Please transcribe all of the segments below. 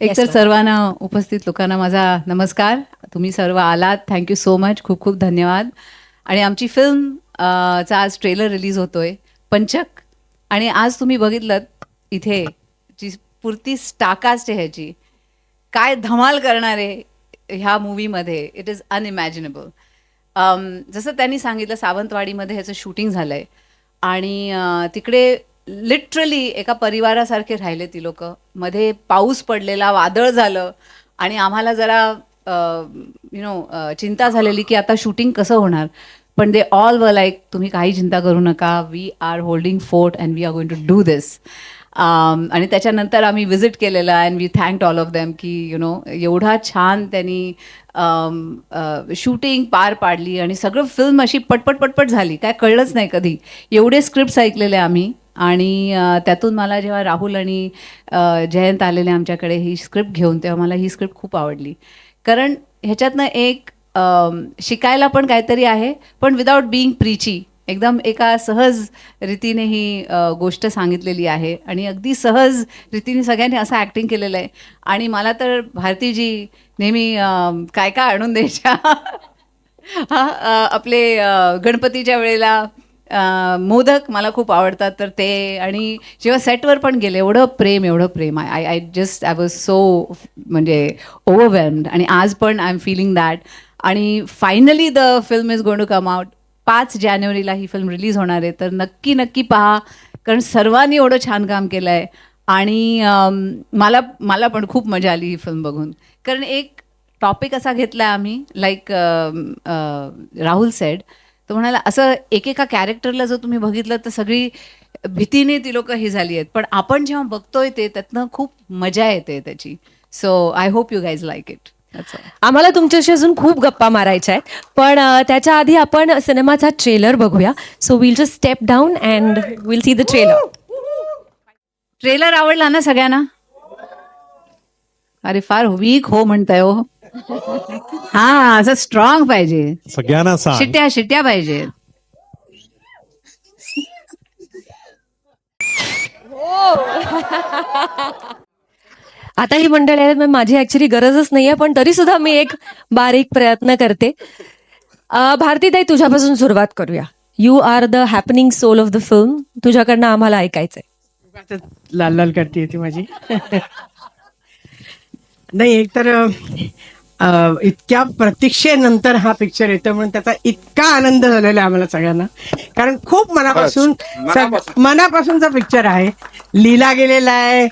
एकतर. सर्वांना उपस्थित लोकांना माझा नमस्कार. तुम्ही सर्व आलात. थँक्यू सो मच खूप खूप धन्यवाद. आणि आमची फिल्म चा आज ट्रेलर रिलीज होतोय. पंचक. आणि आज तुम्ही बघितलं इथे जी पुरती स्टाकास्ट आहे ह्याची काय धमाल करणारे ह्या मूवीमध्ये इट इज अनइमॅजिनेबल जसं त्यांनी सांगितलं सावंतवाडीमध्ये ह्याचं शूटिंग झालं आहे आणि तिकडे लिटरली एका परिवारासारखे राहिले ती लोक. मध्ये पाऊस पडलेला वादळ झालं आणि आम्हाला जरा यु नो चिंता झालेली की आता शूटिंग कसं होणार? पण दे ऑल व लाईक तुम्ही काही चिंता करू नका. We are holding fort and we are going to do this आणि त्याच्यानंतर आम्ही विजिट केलेलं and we thanked all of them की यु नो एवढा छान त्यांनी um, शूटिंग पार पाडली आणि सगळं फिल्म अशी पटपट पटपट झाली. काय कळलंच नाही कधी. एवढे स्क्रिप्ट्स ऐकलेले आम्ही. आणि त्यातून मला जेव्हा राहुल आणि जयंत आलेले आमच्याकडे ही स्क्रिप्ट घेऊन तेव्हा मला ही स्क्रिप्ट खूप आवडली. कारण ह्याच्यातनं एक शिकायला पण काहीतरी आहे पण विदाऊट बिईंग प्रीची एकदम एका सहज रीतीने ही गोष्ट सांगितलेली आहे आणि अगदी सहज रीतीने सगळ्यांनी असं ॲक्टिंग केलेलं आहे. आणि मला तर भारतीजी नेहमी काय काय आणून द्यायच्या? हा आपले गणपतीच्या वेळेला मोदक मला खूप आवडतात तर ते आणि जेव्हा सेटवर पण गेले एवढं प्रेम एवढं प्रेम. I I I just I was so म्हणजे ओव्हरवेल्म्ड आणि आज पण आय एम फिलिंग दॅट आणि finally the film is going to come out पाच जानेवारीला ही फिल्म रिलीज होणार आहे. तर नक्की नक्की पहा. कारण सर्वांनी एवढं छान काम केलं आहे आणि मला मला पण खूप मजा आली ही फिल्म बघून. कारण एक टॉपिक असा घेतला आम्ही लाईक राहुल सेड तो म्हणाला असं एकेका कॅरेक्टरला जर तुम्ही बघितलं तर सगळी भीतीने ती लोक ही झाली आहेत. पण आपण जेव्हा बघतोय ते त्यातनं खूप मजा येते त्याची. So I hope you guys like it आम्हाला तुमच्याशी अजून खूप गप्पा मारायच्या आहेत. पण त्याच्या आधी आपण सिनेमाचा ट्रेलर बघूया. So we'll just step down and we'll see the trailer trailer आवडला ना सगळ्यांना? अरे फार वीक हो म्हणताय हो. हा असं स्ट्रॉंग पाहिजे. सगळ्यांना सांग. शिट्ट्या शिट्ट्या पाहिजे. आता ही मंडळी आहेत मग माझी ऍक्च्युली गरजच नाहीये पण तरी सुद्धा मी एक बारीक प्रयत्न करते. अ, भारतीताई तुझ्यापासून सुरुवात करूया. You are the happening soul of the film तुझ्याकडनं आम्हाला ऐकायचंय. लाल लाल करते ती माझी. नाही एकतर इतक्या प्रतीक्षेनंतर हा पिक्चर येतो म्हणून त्याचा इतका आनंद झालेला आहे आम्हाला सगळ्यांना. कारण खूप मनापासून मनापासूनचा पिक्चर आहे. लिहिला गेलेला आहे.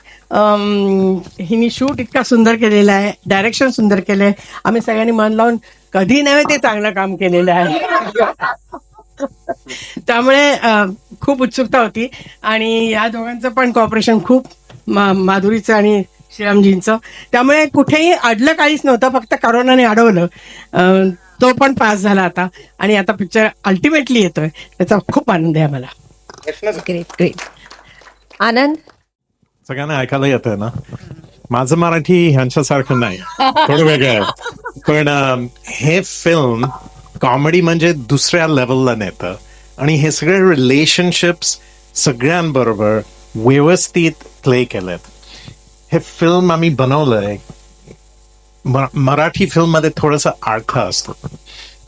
हिने शूट इतका सुंदर केलेला आहे. डायरेक्शन सुंदर केलंय. आम्ही सगळ्यांनी मन लावून कधी नव्हे ते चांगलं काम केलेलं आहे. त्यामुळे खूप उत्सुकता होती. आणि या दोघांचं पण कॉपरेशन खूप माधुरीचं आणि श्रीरामजींचं. त्यामुळे कुठेही अडलं काहीच नव्हतं फक्त करोनाने अडवलं. तो पण पास झाला आता. आणि आता पिक्चर अल्टिमेटली येतोय. त्याचा खूप आनंद आहे आम्हाला. ग्रेट ग्रेट आनंद? सगळ्यांना ऐकायला येतंय ना? माझं मराठी ह्यांच्यासारखं नाही. थोडं वेगळं आहे. पण अं, हे फिल्म कॉमेडी म्हणजे दुसऱ्या लेवलला नेतं. आणि हे सगळे रिलेशनशिप्स सगळ्यांबरोबर व्यवस्थित प्ले केलेत. हे फिल्म आम्ही बनवलंय. मराठी फिल्ममध्ये थोडस अर्थ असतो.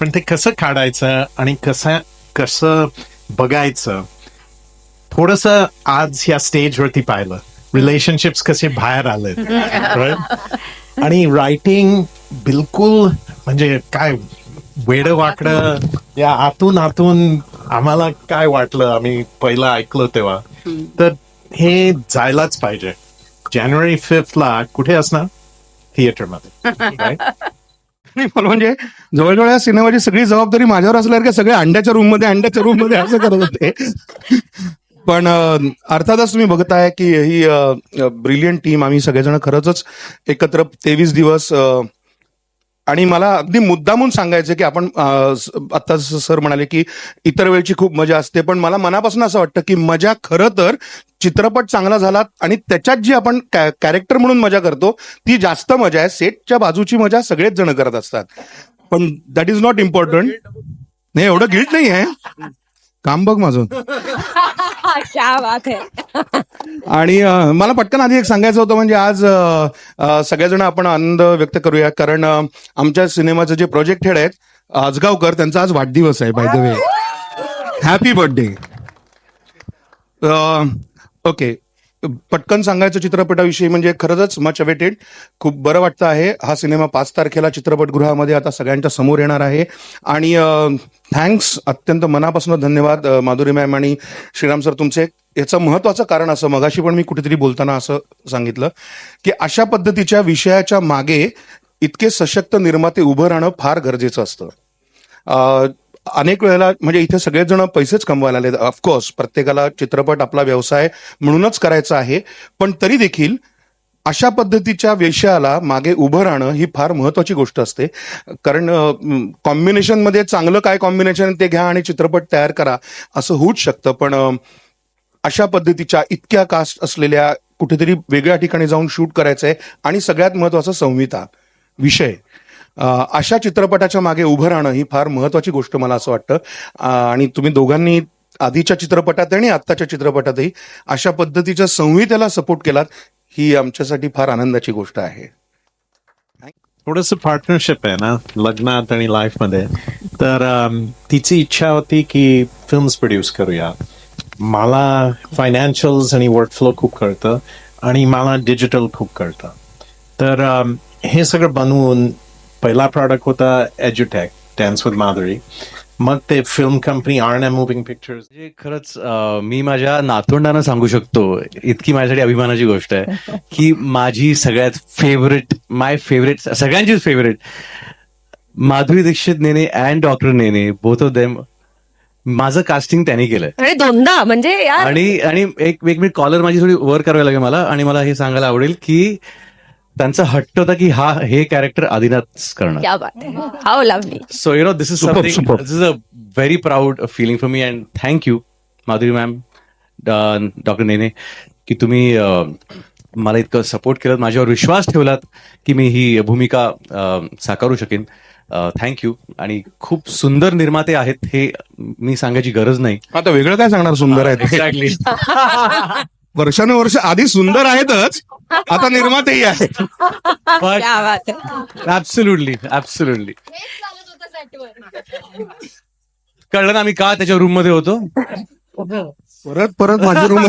पण ते कसं काढायचं आणि कसं कसं बघायचं थोडस आज या स्टेजवरती पाहिलं. रिलेशनशिप्स कसे बाहेर आले आणि रायटिंग बिलकुल म्हणजे काय वेड वाकड या आतून आतून आम्हाला काय वाटलं आम्ही पहिलं ऐकलं तेव्हा. तर हे जायलाच पाहिजे. जानेवारी फिफ्थ ला कुठे असणार? थिएटरमध्ये right? नाही मला म्हणजे जवळजवळ या सिनेमाची सगळी जबाबदारी माझ्यावर असल्यासारखे सगळे अंड्याच्या रूममध्ये अंड्याच्या रूममध्ये असं करत होते. पण अं, अर्थातच तुम्ही बघताय की ही ब्रिलियंट टीम आम्ही सगळेजण खरंच एकत्र तेवीस दिवस अं, आणि मला अगदी मुद्दामून सांगायचं की आपण आता सर म्हणाले की इतर वेळची खूप मजा असते पण मला मनापासून असं वाटतं की मजा खरं तर चित्रपट चांगला झाला आणि त्याच्यात जी आपण कॅरेक्टर म्हणून मजा करतो ती जास्त मजा आहे. सेटच्या बाजूची मजा सगळेच जण करत असतात. पण दॅट इज नॉट इम्पॉर्टंट. नाही एवढं गिल्ट नाही आहे. काम बघ माझं. क्या बात आहे आणि अ, मला पटकन आधी एक सांगायचं होतं म्हणजे आज अ, अ, सगळेजण आपण आनंद व्यक्त करूया कारण अ, आमच्या सिनेमाचे जे प्रोजेक्ट हेड आहेत आजगावकर त्यांचा आज वाढदिवस आहे by the way happy birthday okay. पटकन सांगायचं चित्रपटाविषयी म्हणजे खरंच मच अवेटेड खूप बरं वाटतं आहे. हा सिनेमा पाच तारखेला चित्रपटगृहामध्ये आता सगळ्यांच्या समोर येणार आहे. आणि थँक्स अत्यंत मनापासून धन्यवाद माधुरी मॅम आणि श्रीराम सर तुमचे. याचं महत्वाचं कारण असं मगाशी पण मी कुठेतरी बोलताना असं सांगितलं की अशा पद्धतीच्या विषयाच्या मागे इतके सशक्त निर्माते उभं राहणं फार गरजेचं असतं. अनेक वेळेला म्हणजे इथे सगळेजण पैसेच कमवायला आले ऑफकोर्स प्रत्येकाला चित्रपट आपला व्यवसाय म्हणूनच करायचा आहे. पण तरी देखील अशा पद्धतीच्या विषयाला मागे उभं राहणं ही फार महत्वाची गोष्ट असते. कारण कॉम्बिनेशनमध्ये चांगलं काय कॉम्बिनेशन ते घ्या आणि चित्रपट तयार करा असं होऊच शकतं. पण अशा पद्धतीच्या इतक्या कास्ट असलेल्या कुठेतरी वेगळ्या ठिकाणी जाऊन शूट करायचंय आणि सगळ्यात महत्वाचं संहिता विषय. अशा चित्रपटाच्या मागे उभं राहणं ही फार महत्वाची गोष्ट मला असं वाटतं. आणि तुम्ही दोघांनी आधीच्या चित्रपटात आणि आत्ताच्या चित्रपटातही अशा पद्धतीच्या संहितेला सपोर्ट केलात ही आमच्यासाठी फार आनंदाची गोष्ट आहे. थोडस पार्टनरशिप आहे ना लग्नात आणि लाईफमध्ये. तर तिची इच्छा होती की फिल्म्स प्रोड्यूस करूया. मला फायनान्शियल्स आणि वर्कफ्लो खूप कळतं आणि मला डिजिटल खूप कळतं. तर हे सगळं बनवून पहिला प्रॉडक्ट होता एज्युटेक डान्स विथ माधुरी मग ते film company R M moving pictures म्हणजे खरंच अं, मी माझ्या नातवंडांना सांगू शकतो इतकी माझ्यासाठी अभिमानाची गोष्ट आहे की माझी सगळ्यात फेवरेट माय फेवरेट सगळ्यांचीच favourite Madhuri Dixit Nene and doctor Nene both of them माझं कास्टिंग त्यांनी केलंय. आणि दोनदा म्हणजे यार आणि आणि एक एक मिनिट कॉलर माझी थोडी वर करावी लागेल मला आणि मला हे सांगायला आवडेल की त्यांचा हट्ट होता की हा हे कॅरेक्टर आदिनाथ करणार. क्या बात आहे how lovely So, you know, this is Superb, something, superb. this is a very proud feeling for me. And thank you, Madhuri ma'am, doctor Nene की तुम्ही अं, मला इतकं सपोर्ट केलं माझ्यावर विश्वास ठेवलात की मी ही भूमिका अं, साकारू शकेन. थँक्यू आणि खूप सुंदर निर्माते आहेत हे मी सांगायची गरज नाही. आता वेगळं काय सांगणार सुंदर आहे ते एक्झॅक्टली वर्षानुवर्ष आधी सुंदर आहेतच आता निर्मातेही आहे. बट क्या बात आहे ऍब्सोल्युटली ऍब्सोल्युटली कळलं ना आम्ही का त्याच्या रूममध्ये होतो? परत परत माझ्या रूम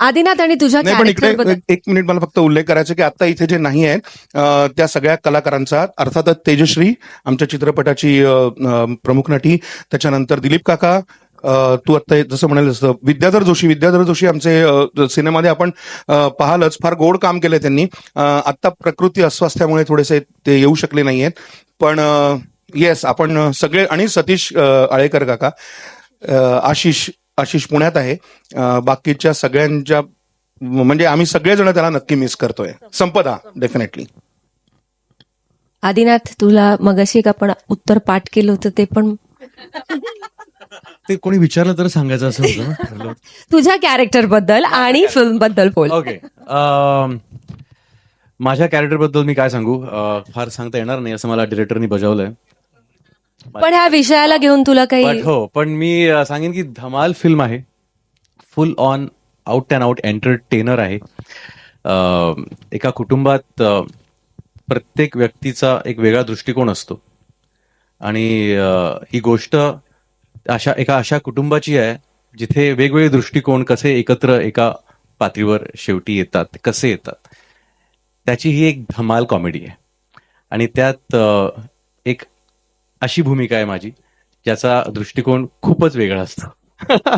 आदिनाथ आणि तुझ्या नाही पण इकडे एक मिनिट मला फक्त उल्लेख करायचा की आता इथे जे नाही आहेत अं, त्या सगळ्या कलाकारांचा अर्थातच तेजश्री आमच्या चित्रपटाची अं, अं, प्रमुख नटी त्याच्यानंतर दिलीप काका तू आता जसं म्हणाल जसं विद्याधर जोशी विद्याधर जोशी आमचे सिनेमामध्ये आपण पाहालच फार गोड काम केलंय त्यांनी. आता प्रकृती अस्वास्थ्यामुळे थोडेसे ते येऊ शकले नाहीयेत. पण येस आपण सगळे आणि सतीश आळेकर काका आशिष आशिष पुण्यात आहे. बाकीच्या सगळ्यांच्या म्हणजे आम्ही सगळेजण त्याला नक्की मिस करतोय. संपदा डेफिनेटली आदिनाथ तुला मगाशी एक आपण उत्तर पाठ केलं होतं ते पण ते कोणी विचारलं तर सांगायचं असं होतं. ना ठरलं. तुझ्या कॅरेक्टरबद्दल आणि फिल्मबद्दल बोल. ओके माझ्या कॅरेक्टरबद्दल मी काय सांगू? अ, फार सांगता येणार नाही असं मला डिरेक्टरनी बजावलंय. पण ह्या विषयाला घेऊन तुला काही हो पण मी अ, सांगेन की धमाल फिल्म आहे. Full on out and out entertainer आहे. अ, एका कुटुंबात अ, प्रत्येक व्यक्तीचा एक वेगळा दृष्टिकोन असतो. आणि अ, ही गोष्ट अशा एका अशा कुटुंबाची आहे जिथे वेगवेगळे दृष्टिकोन कसे एकत्र एका पातळीवर शेवटी येतात कसे येतात. त्याची ही एक धमाल कॉमेडी आहे. आणि त्यात एक अशी भूमिका आहे माझी ज्याचा दृष्टिकोन खूपच वेगळा असतो.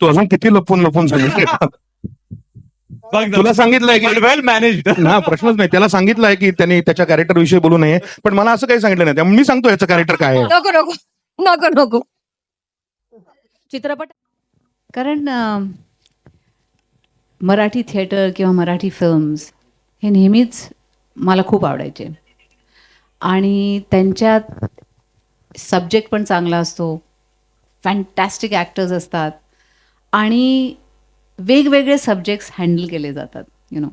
तू अजून किती लपून लपून सांगितलं तुला सांगितलंय की वेल मॅनेज ना प्रश्नच नाही. त्याला सांगितलंय की त्यांनी त्याच्या कॅरेक्टर विषयी बोलू नये पण मला असं काही सांगितलं नाही. त्यामुळे मी सांगतो याचं कॅरेक्टर काय आहे. नको नको. चित्रपट कारण अं, मराठी थिएटर किंवा मराठी फिल्म्स हे नेहमीच मला खूप आवडायचे. आणि त्यांच्यात सब्जेक्ट पण चांगला असतो. फॅन्टॅस्टिक ॲक्टर्स असतात. आणि वेगवेगळे सब्जेक्ट्स हँडल केले जातात यु नो.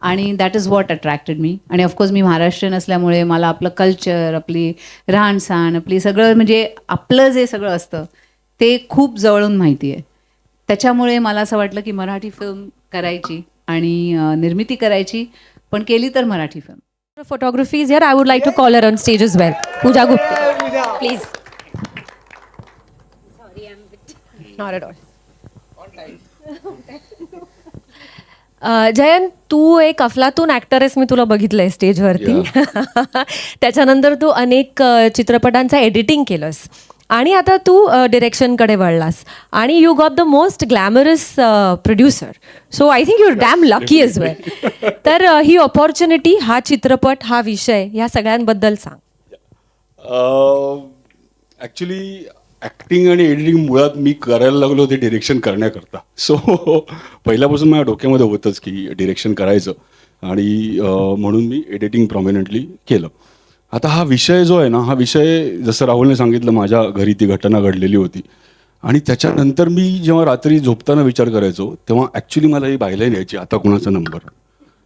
आणि that is what attracted me आणि ऑफकोर्स मी महाराष्ट्रीयन असल्यामुळे मला आपलं कल्चर आपली राहणसहाण आपली सगळं म्हणजे आपलं जे सगळं असतं ते खूप जवळून माहिती आहे त्याच्यामुळे मला असं वाटलं की मराठी फिल्म करायची आणि निर्मिती करायची पण केली तर Marathi film is here. I would like to call her on stage as well. Pooja Gupta. Please. Jayant तू एक अफलातून ऍक्टर आहेस मी तुला बघितलंय स्टेजवरती त्याच्यानंतर तू अनेक चित्रपटांचं एडिटिंग केलंस. आणि आता तू डिरेक्शनकडे वळलास. आणि you got the most glamorous producer so I think your damn lucky is well तर ही ऑपॉर्च्युनिटी हा चित्रपट हा विषय ह्या सगळ्यांबद्दल सांग. ॲक्च्युली ॲक्टिंग आणि एडिटिंग मुळात मी करायला लागलो ते डिरेक्शन करण्याकरता. सो पहिल्यापासून माझ्या डोक्यामध्ये होतंच की डिरेक्शन करायचं. आणि म्हणून मी एडिटिंग प्रॉमिनंटली केलं. आता हा विषय जो आहे ना हा विषय जसं राहुलने सांगितलं माझ्या घरी ती घटना घडलेली होती. आणि त्याच्यानंतर मी जेव्हा रात्री झोपताना विचार करायचो तेव्हा ॲक्च्युली मला ही बायलाईन न्यायची आता कुणाचा नंबर?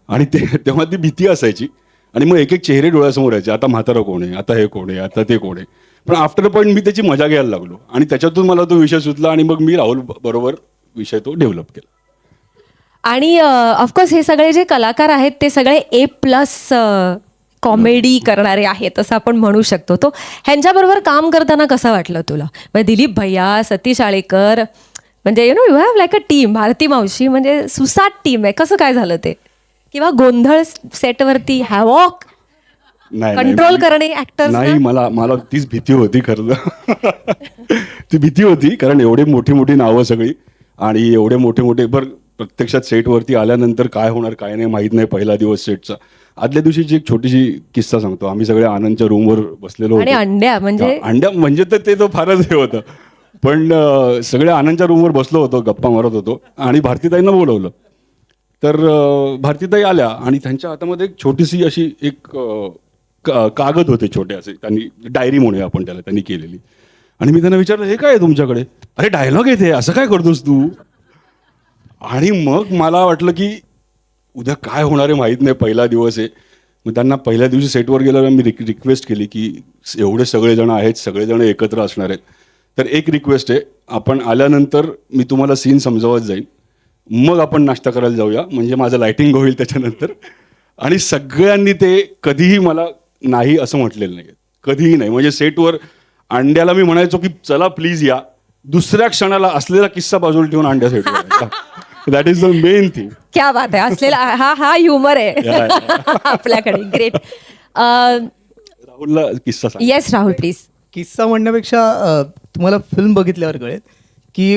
आणि ते तेव्हा ती भीती असायची. आणि मग एक एक चेहरे डोळ्यासमोर यायचे आता म्हातारा कोण आहे? आता हे कोण आहे? आता ते कोण आहे? पण आफ्टर पॉईंट मी त्याची मजा घ्यायला लागलो. आणि त्याच्यातून मला तो विषय सुचला आणि मग मी राहुल बरोबर विषय तो डेव्हलप केला. आणि ऑफकोर्स हे सगळे जे कलाकार आहेत ते सगळे ए प्लस कॉमेडी करणारे आहेत असं आपण म्हणू शकतो. तो ह्यांच्याबरोबर काम करताना कसं वाटलं तुला? म्हणजे दिलीप भैया सतीश आळेकर म्हणजे you know you have like a team Bharati मावशी म्हणजे सुसाट टीम आहे. कसं काय झालं ते? किंवा गोंधळ सेटवरती हॅवॉक नाही मी- करणे actors नाही? मला मला तीच भीती होती खरं. ती भीती होती कारण एवढे मोठी मोठी नावं सगळी आणि एवढे मोठे मोठे बर प्रत्यक्षात सेटवरती आल्यानंतर काय होणार काय नाही माहीत नाही पहिला दिवस सेटचा आदल्या दिवशीची एक छोटीशी किस्सा सांगतो आम्ही सगळे आनंदच्या रूमवर बसलेलो आणि अंड्या म्हणजे? अंड्या म्हणजे तर ते तर फारच हे होतं. पण सगळे आनंदच्या रूमवर बसलो होतो गप्पा मारत होतो आणि भारतीताईंना बोलवलं. तर भारतीताई आल्या आणि त्यांच्या हातामध्ये एक छोटीशी अशी एक का- कागद होते छोटे असे. त्यांनी डायरी म्हणूया आपण त्याला त्यांनी केलेली. आणि मी त्यांना विचारलं हे काय आहे तुमच्याकडे? अरे डायलॉग येते असं काय करतोस तू? आणि मग मला वाटलं की उद्या काय होणार आहे माहीत नाही. पहिला दिवस आहे. मग त्यांना पहिल्या दिवशी सेटवर गेल्यावर मी रिक रिक्वेस्ट केली की एवढे सगळेजण आहेत सगळेजण एकत्र असणार आहेत. तर एक रिक्वेस्ट आहे. आपण आल्यानंतर मी तुम्हाला सीन समजावत जाईन. मग आपण नाश्ता करायला जाऊया. म्हणजे माझं लायटिंग होईल त्याच्यानंतर. आणि सगळ्यांनी ते कधीही मला नाही असं म्हटलेलं नाही कधीही नाही. म्हणजे सेटवर अंड्याला मी म्हणायचो की चला प्लीज या. दुसऱ्या क्षणाला असलेला किस्सा बाजूला ठेवून अंड्या सेटवर that is the main thing क्या बात आहे. असलेला हा हा ह्युमर आहे. आपल्याकडे. ग्रेट राहुलला किस्सा सांग. येस राहुल प्लीज किस्सा म्हणण्यापेक्षा अ, तुम्हाला फिल्म बघितल्यावर कळेल. की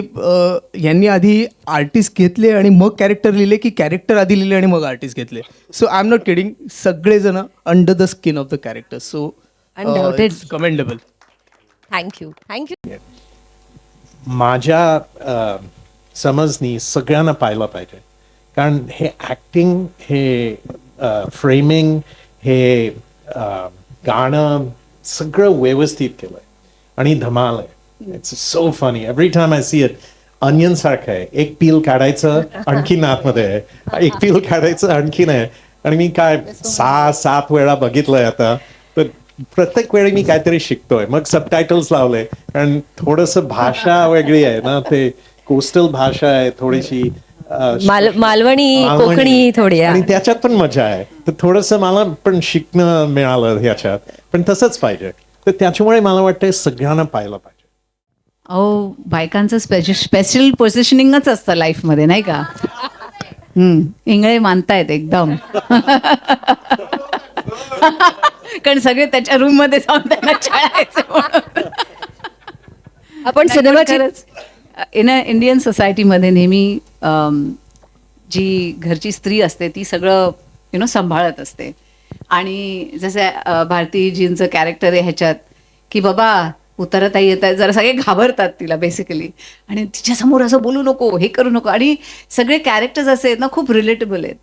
यांनी आधी आर्टिस्ट घेतले आणि मग कॅरेक्टर लिहिले की कॅरेक्टर आधी लिहिले आणि मग आर्टिस्ट घेतले. So I am not kidding सगळेजण under the skin of the character so. Commendable thank you thank you माझ्या समजनी सगळ्यांना पाहिलं पाहिजे. कारण हे ॲक्टिंग हे फ्रेमिंग हे गाणं सगळं व्यवस्थित केलंय. आणि धमाल आहे. It's so funny every time I see it onion सारखं आहे एक पील काढायचं आणखीन आतमध्ये आहे एक पील काढायचं आणखीन आहे आणि मी काय सहा सात वेळा बघितलंय आता तर प्रत्येक वेळी मी काहीतरी शिकतोय मग सबटायटल्स लावले कारण थोडस भाषा वेगळी आहे ना ते कोस्टल भाषा आहे थोडीशी माल मालवणी. कोकणी थोडी. आणि त्याच्यात पण मजा आहे तर थोडस मला पण शिकणं मिळालं ह्याच्यात पण तसंच पाहिजे तर त्याच्यामुळे मला वाटतं सगळ्यांना पाहिलं पाहिजे अहो बायकांचं स्पेशल स्पेशल पोझिशनिंगच असतं लाईफमध्ये नाही का? हम्म. इंगळे मानतायत एकदम. कारण सगळे त्याच्या रूममध्ये जाऊन त्यांना छळायचं. आपण सिनेमाची इन अ इंडियन सोसायटीमध्ये नेहमी जी घरची स्त्री असते ती सगळं यु नो सांभाळत असते. आणि जसं भारतीजींचं कॅरेक्टर आहे ह्याच्यात की बाबा उतरता येत आहे जरा सगळे घाबरतात तिला बेसिकली आणि तिच्यासमोर असं बोलू नको हे करू नको. आणि सगळे कॅरेक्टर्स असे आहेत ना खूप रिलेटेबल आहेत.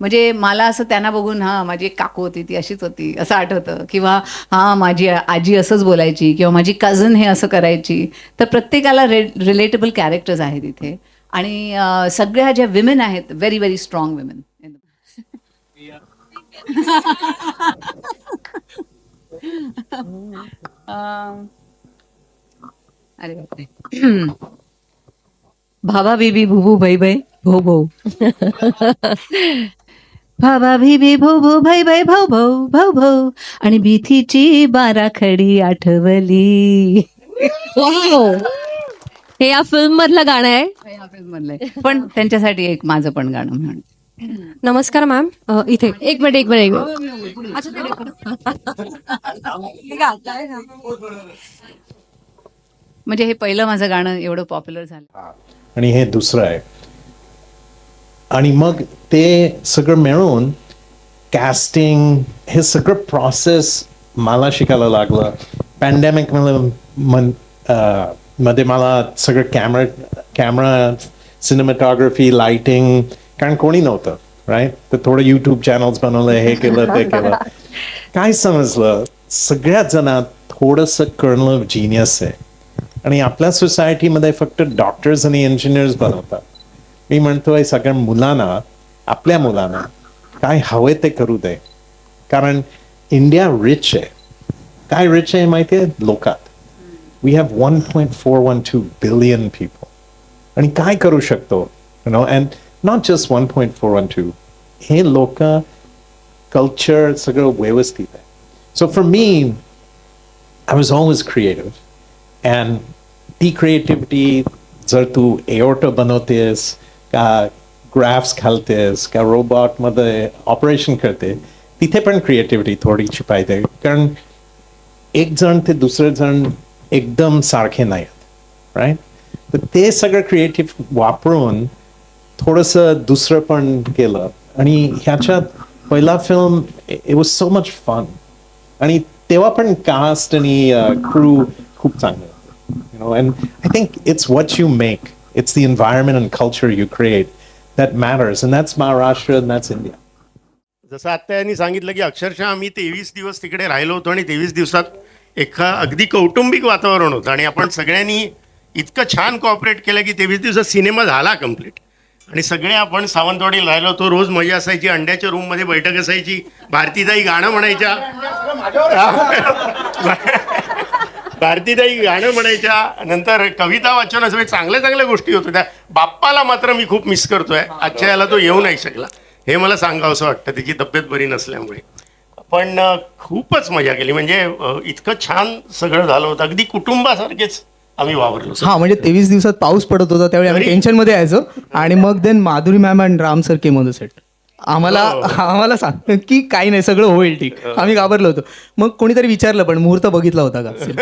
म्हणजे मला असं त्यांना बघून हां माझी एक काकू होती ती अशीच होती असं आठवतं. किंवा हां माझी आजी असंच बोलायची किंवा माझी कझन हे असं करायची. तर प्रत्येकाला रे रिलेटेबल कॅरेक्टर्स आहेत इथे. आणि सगळ्या ज्या विमेन आहेत very very strong women um अरे बापरे. भावा बीबी भुभू भाई भाई भो भो. भावा बीबी भो भो भाई भाई भाऊ भाऊ भाऊ भाऊ आणि भीतीची बाराखडी आठवली. हे या फिल्म मधलं गाणं आहे. या film मधलंय. पण त्यांच्यासाठी एक माझं पण गाणं म्हण. नमस्कार मॅम अ, इथे. एक मिनिट एक मिनिट एक मिनिट. अच्छा, ते- म्हणजे हे पहिलं माझं गाणं एवढं पॉप्युलर झालं. आणि हे दुसरं आहे. आणि मग ते सगळं मिळून कॅस्टिंग हे सगळं प्रोसेस मला शिकायला लागलं. पॅन्डेमिक मन अं, मध्ये मला सगळं कॅमेरा कॅमेरा सिनेमॅटोग्राफी लाइटिंग कारण कोणी नव्हतं राईट तर थोडं यूट्यूब चॅनल्स बनवलं हे केलं ते केलं. काय समजलं? सगळ्यात जणात थोडंसं करणं जिनियस आहे. आणि आपल्या सोसायटीमध्ये फक्त डॉक्टर्स आणि इंजिनियर्स बनवतात. मी म्हणतोय सगळ्या मुलांना आपल्या मुलांना काय हवे ते करू दे. कारण इंडिया रिच आहे. काय रिच आहे माहिती आहे? लोकात. We have one point four one two billion people आणि काय करू शकतो? You know and not just one point four one two हे लोक कल्चर सगळं व्यवस्थित आहे. So for me I was always creative and ती क्रिएटिव्हिटी जर तू एओटो बनवतेस का ग्राफ्स घालतेस का रोबॉटमध्ये ऑपरेशन करते तिथे पण क्रिएटिव्हिटी थोडीशी पाहिजे. कारण एक जण ते दुसरे जण एकदम सारखे नाही आहेत राईट तर ते सगळं क्रिएटिव्ह वापरून थोडंसं दुसरं पण केलं. आणि ह्याच्यात पहिला film it was so much fun आणि तेव्हा पण कास्ट आणि uh, क्रू खूप चांगलं you know and i think it's what you make. It's the environment and culture you create that matters and that's maharashtra and that's india. जसं आत्ता यांनी सांगितलं की अक्षरशः आम्ही तेवीस दिवस तिकडे राहिलो होतो आणि तेवीस दिवसात एका अगदी कौटुंबिक वातावरण होतं. आणि आपण सगळ्यांनी इतकं छान कॉपरेट केलं की तेवीस दिवसात सिनेमा झाला कंप्लीट आणि सगळे आपण सावंतवाडीला राहिलो होतो. रोज मजा असायची अंड्याच्या रूममध्ये बैठक असायची भारतीताई गाणं म्हणायच्या. भारतीताई गाणं म्हणायच्या नंतर कविता वाचन असं चांगल्या चांगल्या गोष्टी होत्या. त्या बाप्पाला मात्र मी खूप मिस करतोय. आजच्या याला तो येऊ नाही शकला. हे मला सांगावं असं वाटतं त्याची तब्येत बरी नसल्यामुळे. पण खूपच मजा केली. म्हणजे इतकं छान सगळं झालं होतं. अगदी कुटुंबासारखेच आम्ही वावरलो. हा म्हणजे तेवीस दिवसात पाऊस पडत होता त्यावेळी आम्ही टेन्शनमध्ये यायचो. आणि मग then Madhuri ma'am and Ram sir came on the set आम्हाला आम्हाला सांग की काही नाही सगळं होईल ठीक. आम्ही घाबरलो होतो. मग कोणीतरी विचारलं पण मुहूर्त बघितला होता का?